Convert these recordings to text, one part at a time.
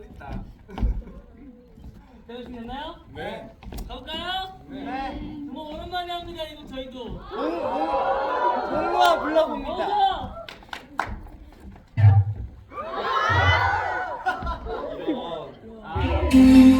떨린다. 배우시겠나요? 네. 가볼까요? 네. 뭐 오랜만에 합니다 이거 저희도 공무원 불러봅니다. 어서 Give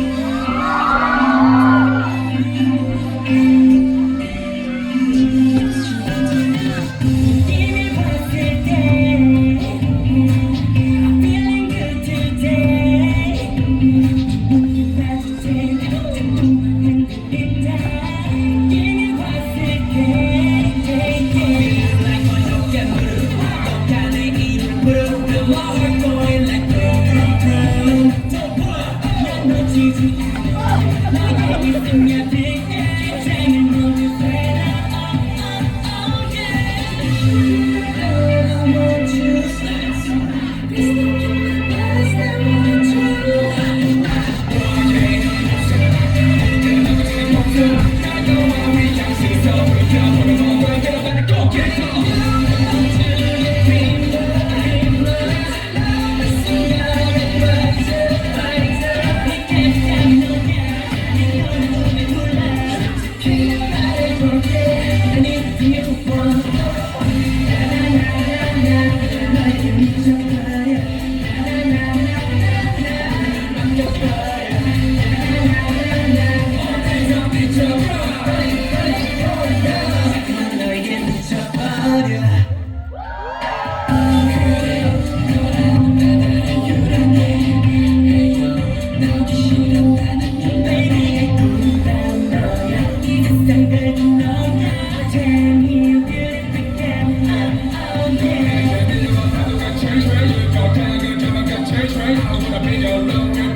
mais, a gente aprende a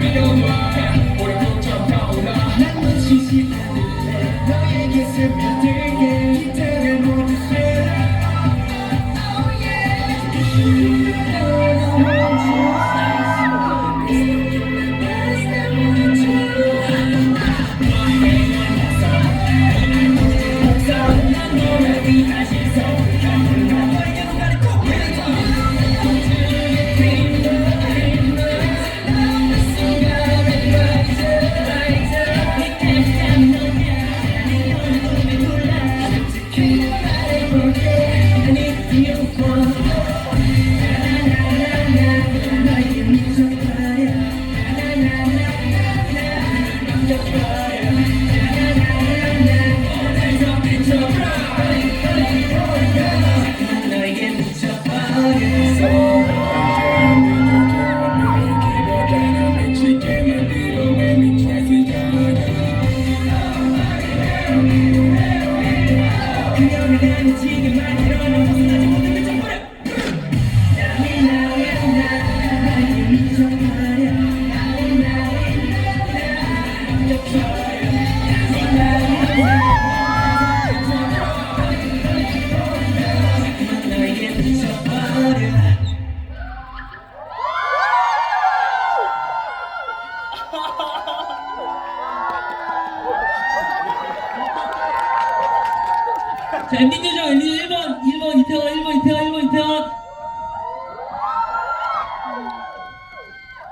자 엔딩 요정 엔딩 1번 1번 이태원 1번 이태원 1번 이태원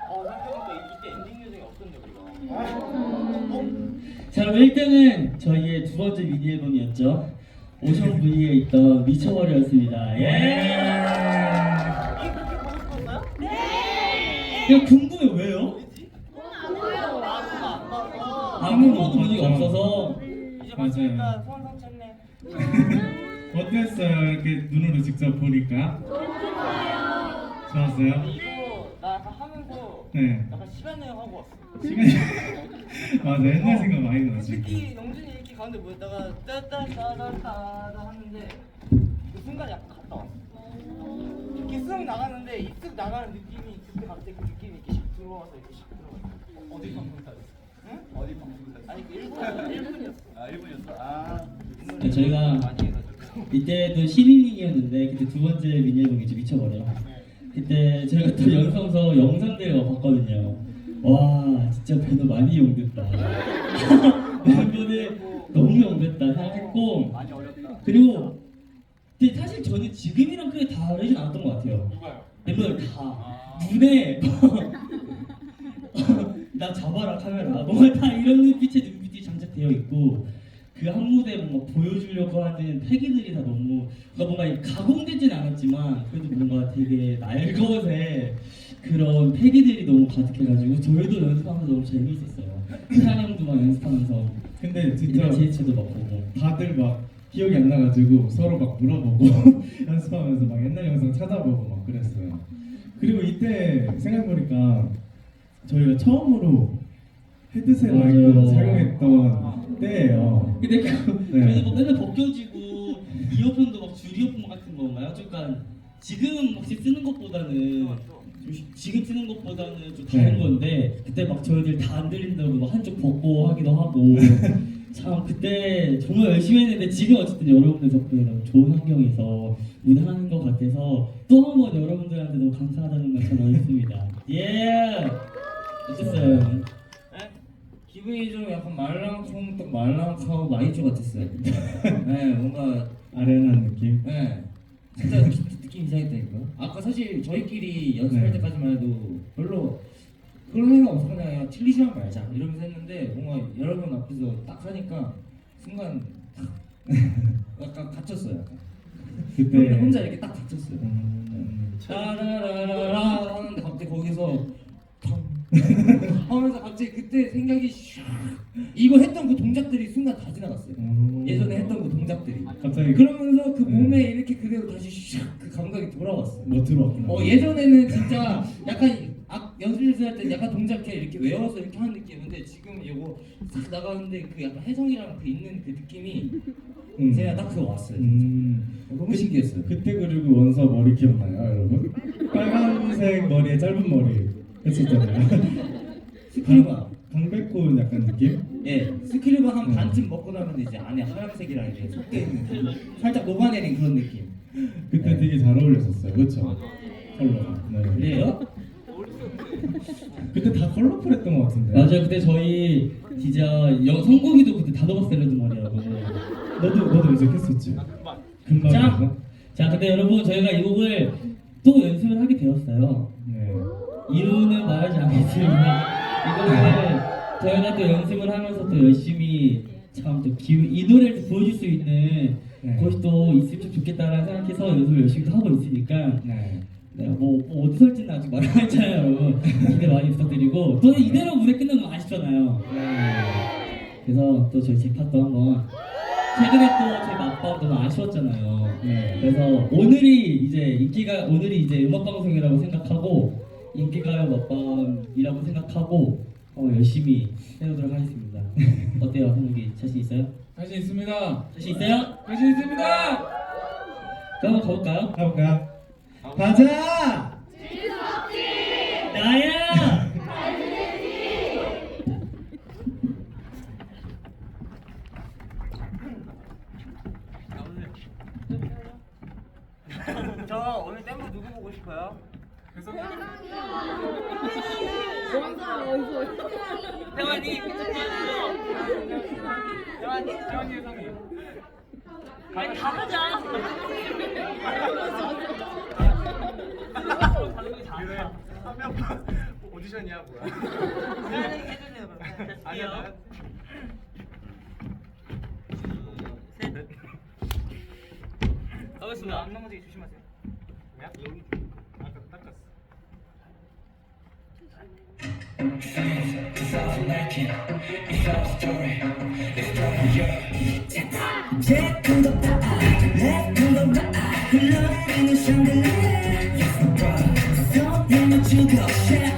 어. 자 그럼 1등은 저희의 두 번째 미니 앨범이었죠 오션 V에 있던 미쳐버려였습니다 예? 이거 궁금해 왜요? 뭐지? 나도 안. 아무 번도 본 적이 없어서 이제 소원 성취했네. 어땠어요? 이렇게 눈으로 직접 보니까? 좋았어요? 이거 나 약간 하면서 네. 약간 시간 여행 하고 왔어. 시간이 맞아 옛날 생각 많이 나지. 특히 영준이 이렇게 가운데 모였다가 따따따따따 하는데 그 순간 약간 갔다 왔어. 이렇게 쓱 나가는데 이쓱 나가는 느낌이 그때 갑자기 그 느낌이 이렇게 샥 들어와서 이렇게 샥 들어와. 어디 방송 타셨어? 응? 어디 방송 타셨어? 아니 그 일본 일본이었어. 아 일본이었어. 아. 네, 저희가 많이. 이때도 신인이었는데 그때 두 번째 미니 앨범이죠 미쳐버려 그때 저희가 또 연성서 영상대회 봤거든요 와 진짜 배너 많이 용됐다 멤버들 너무 용됐다 생각했고 많이 어렵다. 그리고 근데 사실 저는 지금이랑 크게 다르진 않았던 것 같아요 누가요? 멤버들 다 아. 눈에 나 잡아라 카메라. 뭔가 다 이런 눈빛의 눈빛이 장착되어 있고 그 한 무대 뭔가 보여주려고 하는 패기들이 다 너무 그러니까 뭔가 이 가공되진 않았지만 그래도 뭔가 되게 날것의 그런 패기들이 너무 가득해가지고 저희도 연습하면서 너무 재미있었어요. 찬영도 막 연습하면서. 근데 진짜 제이츠도 막 보고. 다들 막 기억이 안 나가지고 서로 막 물어보고 연습하면서 막 옛날 영상 찾아보고 막 그랬어요. 그리고 이때 생각해보니까 저희가 처음으로 헤드셋 맞아요. 마이크 사용했던 때예요. 근데 그 네. 뭐 맨날 벗겨지고 이어폰도 막 줄 이어폰 같은 건가요? 좀 약간 지금 혹시 쓰는 것보다는 좀 지금 쓰는 것보다는 좀 다른 네. 건데 그때 막 저희들 다 안 들린다고 막 한쪽 벗고 하기도 하고 참 그때 정말 열심히 했는데 지금 어쨌든 여러분들 덕분에 너무 좋은 환경에서 무대하는 것 같아서 또 한 번 여러분들한테 너무 감사하다는 말 전하겠습니다. 예. 어땠어요? 네? 기분이 좀 약간 말랑통떡 말랑하고 마이쮸 같았어요. 네, 뭔가 아련한 느낌. 네, 진짜 기- 느낌 이상했다니까요. 아까 사실 저희끼리 연습할 네. 때까지만 해도 별로 그런 생각 그냥 틀리지만 말자 이러면서 했는데 뭔가 여러 명 앞에서 딱 하니까 순간 탁 약간 갇혔어요. 약간. 그때 혼자 이렇게 딱 갇혔어요. 음, 따라라라라 하는데 갑자기 거기서 텅 하면서 갑자기 그때 생각이 샥 이거 했던 그 동작들이 순간 다 지나갔어요. 음. 예전에 했던 그 동작들이. 갑자기 그러면서 그 네. 몸에 이렇게 그대로 다시 샥그 감각이 돌아왔어요. 뭐 들어왔구나. 어 예전에는 진짜 약간 악 연습실 할때 약간 동작해 이렇게 외워서 이렇게 하는 느낌인데 지금 이거 싹 나가는데 그 약간 혜성이랑 그 있는 그 느낌이 음. 제가 딱 그거 왔어요. 진짜. 음. 어, 너무 신기했어요. 그때 그리고 원서 머리 기억나요, 여러분? 빨간색 머리에 짧은 머리 했었잖아요. 스크류바. 강백호 약간 느낌? 예, 스크류바 한 음. 반쯤 먹고 나면 이제 안에 하얀색이랑 이제 섞여 있는 그 살짝 녹아내린 그런 느낌. 그때 네. 되게 잘 어울렸었어요, 그렇죠? 컬러가. 네. 그래요? 그때 다 컬러풀했던 것 같은데. 맞아요. 그때 저희 진짜 영, 성국이도 그때 다도박 샐러드 말이라고. 너도 너도 염색했었지. 금방. 자? 자, 근데 여러분 저희가 이 곡을 또 연습을 하게 되었어요. 네. 이유는 말하지 않겠지만 이거를 저희가 또 연습을 하면서 또 열심히 참또 이 노래를 또 보여줄 수 있는 네. 곳이 또 있으면 좋겠다라는 생각해서 연습을 열심히 또 하고 있으니까 네. 네, 뭐, 뭐 어디 설지는 아직 말안 했잖아요, 여러분. 기대 많이 부탁드리고 또 이대로 무대 끝나면 아쉽잖아요. 네. 그래서 또 저희 제팟도 한번 최근에 또 저희 맛밥 너무 아쉬웠잖아요. 네. 그래서 오늘이 이제 인기가 오늘이 이제 음악 방송이라고 생각하고 인기가요 맛밤이라고 생각하고 어, 열심히 해보도록 하겠습니다. 어때요, 한국이 자신 있어요? 자신 있습니다. 자신 있어요? 자신 있습니다. 그럼 한번 가볼까요? 가볼까? 가자! 나야! 저 오늘 댄브 누구 보고 싶어요? 태환이 태환이 태환이 혜성이. 아니 다 하자 한명 오디션이야 뭐야 태환이 해주세요 그러면 아니야 셋 가겠습니다 안 넘어지게 조심하세요. 여기 아까 닦았어 Cause I it's our story, it's probably yours. 제큰 덕다, 내큰 덕다, 흘러내리는 샹들레. Yes, I'm proud. 손에 맞추고, share.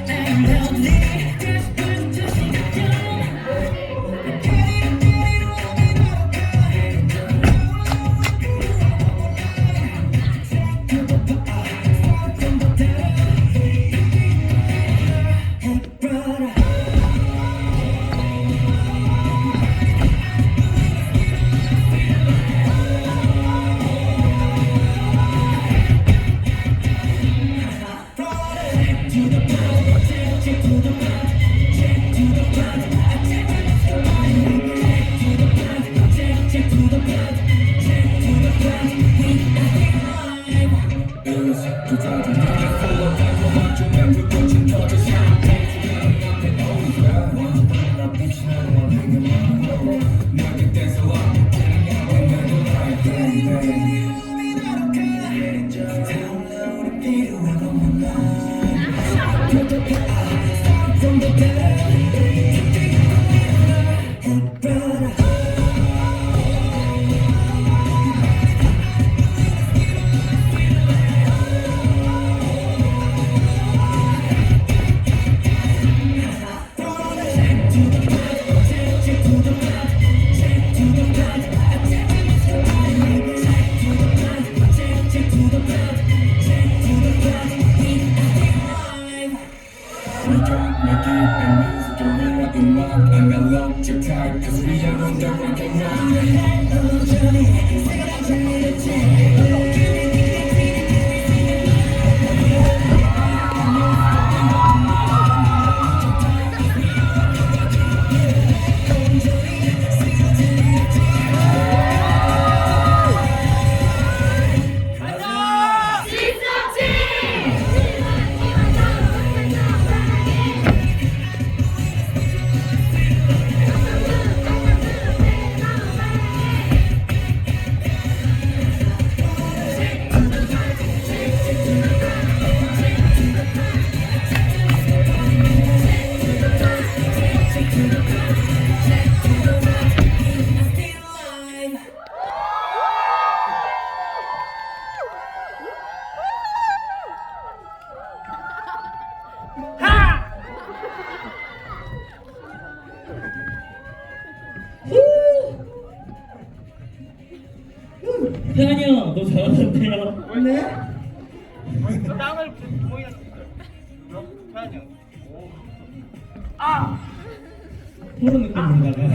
coaches 아! 토론 느낌으로다가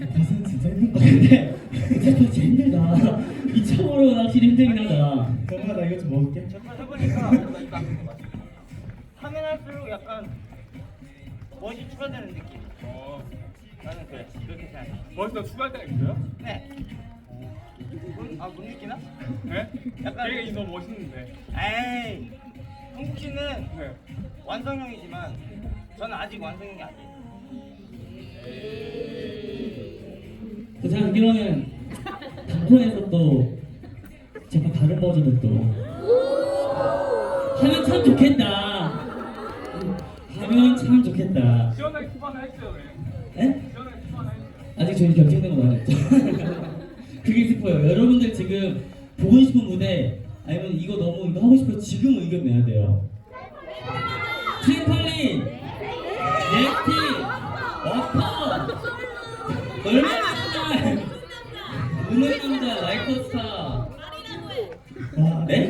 가사는 진짜 힘든 거 근데 진짜 힘들다. 이 처음으로 확실히 힘들긴 하다. 정말 나 이거 좀 먹을게 잠깐 해보니까 나 이거 안 된것 같아. 하면 할수록 약간 멋이 추가되는 느낌. 어. 나는 그래. 그렇게 생각해. 벌써 추가할 때가 있어요? 네. 못- 아, 못 느끼나? 네? 약간- 되게 이너 멋있는데. 에이. 한국 씨는 네. 완성형이지만 저는 아직 완성형이 아니에요. 그 제가 듣기로는 단콘에서 또 제가 다른 버전을 또 하면 참 좋겠다. 하면 참 좋겠다. 시원하게 투하나 했어요, 네. 시원하게 했어요. 아직 저희 결정된 건안 했죠. 그게 슬퍼요. 여러분들 지금 보고 싶은 무대 아니면 이거 너무 이거 하고 싶어 지금 의견 내야 돼요. 트램펄린, 네티, 워커, 얼마나 날, 오늘 남자 라이코스타. 와 네?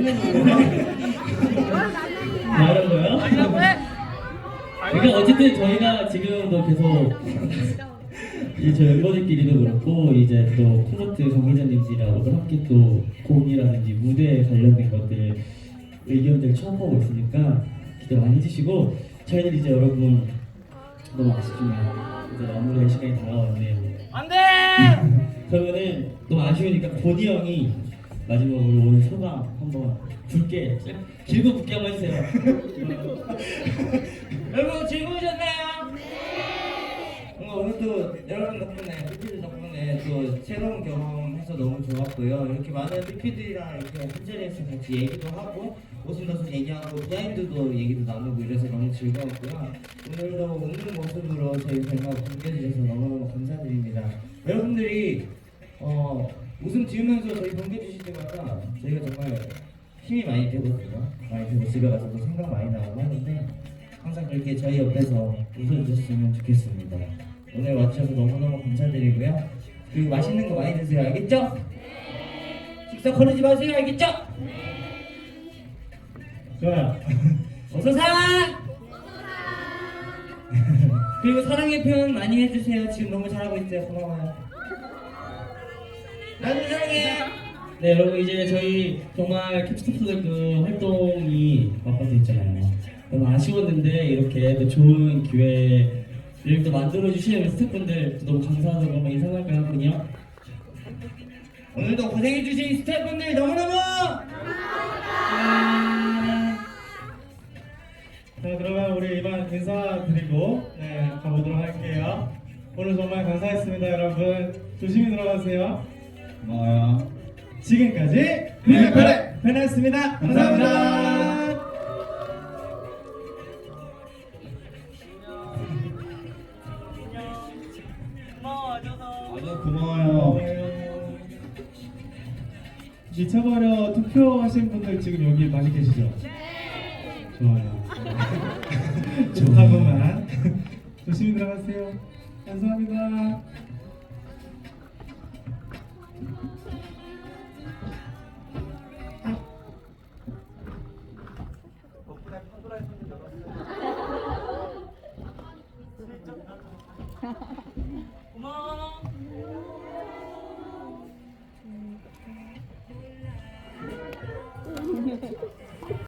뭐라고요? 그러니까 어쨌든 저희가 지금도 계속 이제 저희 멤버들끼리도 그렇고 이제 또 콘서트 관계자님들이랑도 함께 또 곡이라든지 무대에 관련된 것들 의견들 처음하고 있으니까 기대 많이 해주시고 저희는 이제 여러분 너무 아쉽지만 이제 마무리할 시간이 다가왔네요 안 돼! 그러면은 너무 아쉬우니까 보디 형이 마지막으로 오늘 소감 한번 굵게 길고 굵게 한번 해주세요 여러분 즐거우셨나요? 네. 뭔가 오늘 또 여러분 덕분에 삐피들 덕분에 또 새로운 경험해서 너무 좋았고요. 이렇게 많은 삐피들이랑 이렇게 한 자리에서 같이 얘기도 하고 오순도순 얘기하고 비하인드도 얘기도 나누고 이래서 너무 즐거웠고요. 오늘도 웃는 모습으로 저희 멤버 공개해주셔서 너무너무 감사드립니다. 여러분들이 어, 웃음 지으면서 저희 공개해주실 때마다 저희가 정말 힘이 많이 되거든요. 많이 되고 집에 가서도 생각 많이 나고 하는데 항상 그렇게 저희 옆에서 웃어주셨으면 좋겠습니다. 오늘 와주셔서 너무너무 감사드리고요. 그리고 맛있는 거 많이 드세요. 알겠죠? 식사 거르지 마세요. 알겠죠? 좋아요 어서 사! 그리고 사랑의 표현 많이 해주세요. 지금 너무 잘하고 있어요. 고마워요. 나도 사랑해. 네 여러분 이제 저희 정말 캡스톱들 그 활동이 바빠져 있잖아요 너무 아쉬웠는데 이렇게 또 좋은 기회 를또 만들어 주신 스태프분들 또 너무 감사하다고 한번 인사 나눌까요? 한 분이요? 오늘도 고생해주신 스태프분들 너무너무! 자 그러면 우리 이만 인사드리고 네 가보도록 할게요. 오늘 정말 감사했습니다 여러분. 조심히 들어가세요. 고마워요. 지금까지 뮤지컬의 페나였습니다. 감사합니다 투표하신 분들 지금 여기 많이 계시죠? 좋아요. 좋다구만. 조심히 들어가세요. 감사합니다